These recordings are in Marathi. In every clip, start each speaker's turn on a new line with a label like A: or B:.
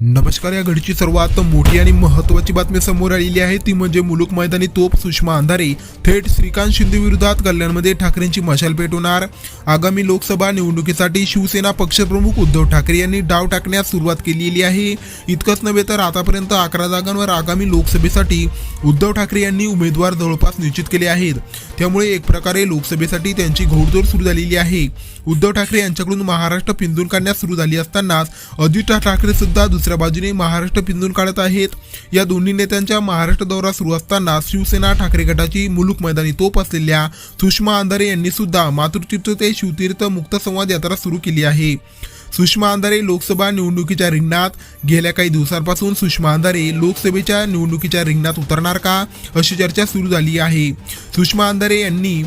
A: नमस्कार या घडीची सर्वात मोठी आणि महत्वाची बातमी समोर आलेली आहे. ती म्हणजे मुलुक मैदानी तोप सुषमा अंधारे. थेट श्रीकांत शिंदे विरोधात कल्याणमध्ये ठाकरेंची मशाल पेटवणार होणार. आगामी लोकसभा निवडणुकीसाठी शिवसेना पक्षप्रमुख उद्धव ठाकरे यांनी डाव टाकण्यास सुरुवात केलेली आहे. इतकंच नव्हे तर आतापर्यंत अकरा जागांवर आगामी लोकसभेसाठी उद्धव ठाकरे यांनी उमेदवार जवळपास निश्चित केले आहेत. त्यामुळे एक प्रकारे लोकसभेसाठी त्यांची घोडदौड सुरू झालेली आहे. उद्धव ठाकरे यांच्याकडून महाराष्ट्र पिंजून काढण्यास सुरू झाली असतानाच अजित ठाकरे सुद्धा दुसऱ्या बाजूने महाराष्ट्र पिंजून काढत आहेत. या दोन्ही नेत्यांच्या महाराष्ट्र दौरा सुरू असताना शिवसेना ठाकरे गटाची मुलुक मैदानी तोप असलेल्या सुषमा अंधारे यांनी सुद्धा मातृतीर्थ ते शिवतीर्थ मुक्त संवाद यात्रा सुरू केली आहे. सुषमा अंधारे लोकसभा निवडणुकीच्या रिंगणात गेल्या काही दिवसांपासून सुषमा अंधारे लोकसभेच्या निवडणुकीच्या रिंगणात उतरणार का? अशी चर्चा सुरू झाली आहे. सुषमा अंधारे यांनी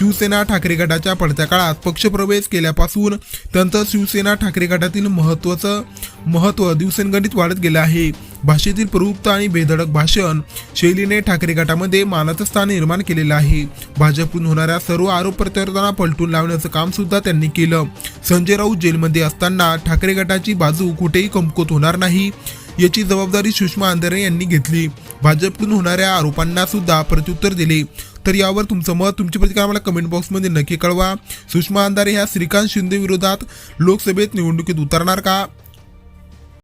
A: शिवसेना ठाकरे गटाच्या पडत्या काळात पक्षप्रवेश केल्यापासून त्यांचं शिवसेना ठाकरे गटातील महत्त्वाचं महत्त्व दिवसेंगणित वाढत गेलं आहे. भाषेतील प्रवृत्त आणि बेधडक भाषण शैलीने ठाकरे गटामध्ये मानाचं स्थान निर्माण केलेलं आहे. भाजपकडून होणाऱ्या सर्व आरोप प्रत्यारोपांना पलटून लावण्याचं काम सुद्धा त्यांनी केलं. संजय राऊत जेलमध्ये असताना ठाकरे गटाची बाजू कुठेही कमकुवत होणार नाही. याची जबाबदारी सुषमा अंधारे यांनी घेतली. भाजपकडून होणाऱ्या आरोपांना सुद्धा प्रत्युत्तर दिले. तर यावर तुमचं मत तुमची प्रतिक्रिया आम्हाला कमेंट बॉक्समध्ये नक्की कळवा. सुषमा अंधारे ह्या श्रीकांत शिंदे विरोधात लोकसभेत निवडणुकीत उतरणार का?